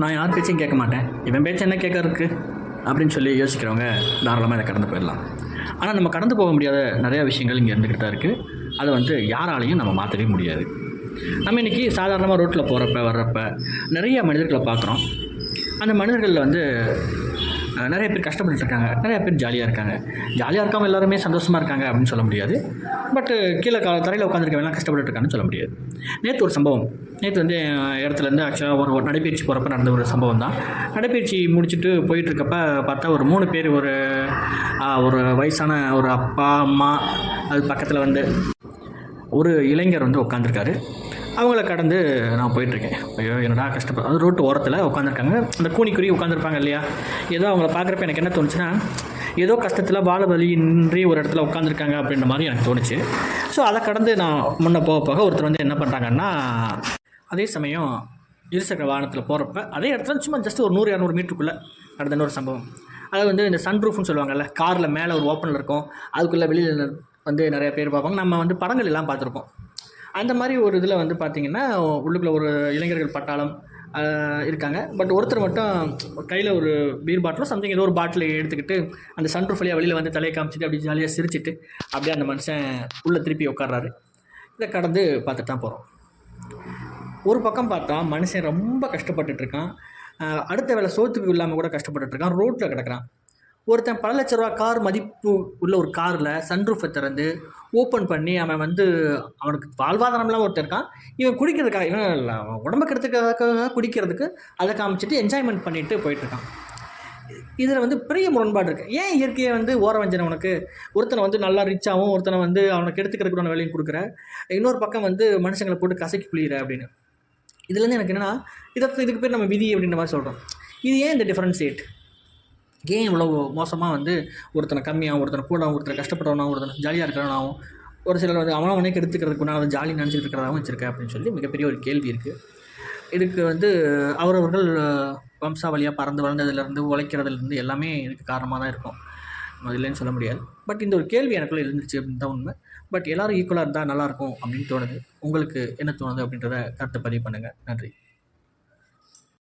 நான் யார் பேச்சையும் கேட்க மாட்டேன். இவன் பேச்சு என்ன கேட்கறதுக்கு அப்படின்னு சொல்லி யோசிக்கிறவங்க தாராளமாக இதை கடந்து போயிடலாம். ஆனால் நம்ம கடந்து போக முடியாத நிறையா விஷயங்கள் இங்கே இருந்துக்கிட்டு தான் இருக்குது அதை வந்து யாராலையும் நம்ம மாற்றவே முடியாது. நம்ம இன்றைக்கி சாதாரணமாக ரோட்டில் போகிறப்ப வர்றப்ப நிறைய மனிதர்களை பார்க்குறோம். அந்த மனிதர்களில் வந்து நிறைய பேர் கஷ்டப்பட்டுட்டு இருக்காங்க நிறைய பேர் ஜாலியாக இருக்காங்க. ஜாலியாக இருக்காமல் எல்லாருமே சந்தோஷமாக இருக்காங்க அப்படின்னு சொல்ல முடியாது. பட்டு கீழே கா தரையில் உட்காந்துருக்கவங்கலாம் கஷ்டப்பட்டு இருக்காங்கன்னு சொல்ல முடியாது. நேற்று ஒரு சம்பவம். நேற்று வந்து என் இடத்துலேருந்து ஆக்சுவலாக ஒரு ஒரு நடைப்பயிற்சி போகிறப்ப நடந்த ஒரு சம்பவம் தான். நடைப்பயிற்சி முடிச்சுட்டு போயிட்டுருக்கப்ப பார்த்தா ஒரு மூணு பேர் ஒரு ஒரு வயசான ஒரு அப்பா அம்மா அது பக்கத்தில் வந்து ஒரு இளைஞர் வந்து உட்காந்துருக்காரு அவங்கள கடந்து நான் போயிட்டுருக்கேன். ஐயோ என்னடா கஷ்டப்பட அது ரோட்டு ஓரத்தில் உட்காந்துருக்காங்க அந்த கூனிக்குறி உட்காந்துருப்பாங்க இல்லையா? ஏதோ அவங்கள பார்க்குறப்ப எனக்கு என்ன தோணுச்சுன்னா ஏதோ கஷ்டத்தில் வாழ வழியின்றி ஒரு இடத்துல உட்காந்துருக்காங்க அப்படின்ற மாதிரி எனக்கு தோணுச்சு. ஸோ அதை கடந்து நான் முன்ன போக போக ஒருத்தர் வந்து என்ன பண்ணுறாங்கன்னா அதே சமயம் இருசக்கர வாகனத்தில் போகிறப்ப அதே இடத்துல சும்மா ஜஸ்ட் ஒரு நூறு இரநூறு மீட்டருக்குள்ளே நடந்த இன்னொரு சம்பவம். அது வந்து இந்த சன் ரூஃப்னு சொல்லுவாங்கல்ல காரில் மேலே ஒரு ஓப்பனில் இருக்கும். அதுக்குள்ளே வெளியில் வந்து நிறைய பேர் பார்ப்பாங்க. நம்ம வந்து படங்கள் எல்லாம் பார்த்துருப்போம். அந்த மாதிரி ஒரு இதில் வந்து பார்த்திங்கன்னா உள்ளுக்குள்ளே ஒரு இளைஞர்கள் பட்டாளம் இருக்காங்க. பட் ஒருத்தர் மட்டும் கையில் ஒரு பீர் பாட்டிலும் சம்திங் ஏதோ ஒரு பாட்டில் எடுத்துக்கிட்டு அந்த சன்ரூஃப் வழியாக வெளியில் வந்து தலையை காமிச்சிட்டு அப்படி ஜாலியாக சிரிச்சிட்டு அப்படியே அந்த மனுஷன் உள்ளே திருப்பி உட்காடுறாரு இதை கடந்து பார்த்துட்டு தான் போகிறோம் ஒரு பக்கம் பார்த்தா மனுஷன் ரொம்ப கஷ்டப்பட்டுட்ருக்கான் அடுத்த வேலை சோத்துக்கு இல்லாமல் கூட கஷ்டப்பட்டுட்ருக்கான் ரோட்டில் கிடக்கிறான். ஒருத்தன் பல லட்ச ரூபா கார் மதிப்பு உள்ள ஒரு காரில் சன்ரூஃபை திறந்து ஓப்பன் பண்ணி அவன் வந்து அவனுக்கு வாழ்வாதாரம்லாம் ஒருத்தன் இருக்கான். இவன் குடிக்கிறதுக்காக இவன் அவன் உடம்புக்கு எடுத்துக்காக குடிக்கிறதுக்கு அதை காமிச்சிட்டு என்ஜாய்மெண்ட் பண்ணிட்டு போயிட்டுருக்கான் இதில் வந்து பெரிய முரண்பாடு இருக்குது ஏன் இயற்கையை வந்து ஓர வஞ்சனை உனக்கு? ஒருத்தனை வந்து நல்லா ரிச்சாகவும் ஒருத்தனை வந்து அவனுக்கு எடுத்துக்கிறதுக்கு வேலையும் கொடுக்குற. இன்னொரு பக்கம் வந்து மனுஷங்களை போட்டு கசக்கி புளியிற அப்படின்னு. இதுலேருந்து எனக்கு என்னென்னா இதை இதுக்கு பேர் நம்ம விதி அப்படின்ற மாதிரி சொல்கிறோம் இது ஏன் இந்த டிஃப்ரென்ஷியேட் ஏன் இவ்வளோ மோசமாக வந்து ஒருத்தனை கம்மியாக ஒருத்தனை கூடவும் ஒருத்தனை கஷ்டப்படுறவனாகவும் ஒருத்தனை ஜாலியாக இருக்கிறவனாகவும் ஒரு சிலர் வந்து அவனை அவனே கெடுத்துக்கிறதுக்கு நான் அதை ஜாலி நினச்சிட்டு இருக்கிறதாகவும் வச்சுருக்கேன் அப்படின்னு சொல்லி மிகப்பெரிய ஒரு கேள்வி இருக்குது இதுக்கு வந்து அவரவர்கள் வம்சாவளியாக பறந்து வளர்ந்ததுலேருந்து உழைக்கிறதுலேருந்து எல்லாமே இதுக்கு காரணமாக தான் இருக்கும் இல்லைன்னு சொல்ல முடியாது. பட் இந்த ஒரு கேள்வி எனக்குள்ளே இருந்துச்சு அப்படின்னு தான் உண்மை. பட் எல்லாரும் ஈக்குவலாக இருந்தால் நல்லாயிருக்கும் அப்படின்னு தோணுது. உங்களுக்கு என்ன தோணுது அப்படின்றத கருத்தை பதிவு பண்ணுங்கள் நன்றி.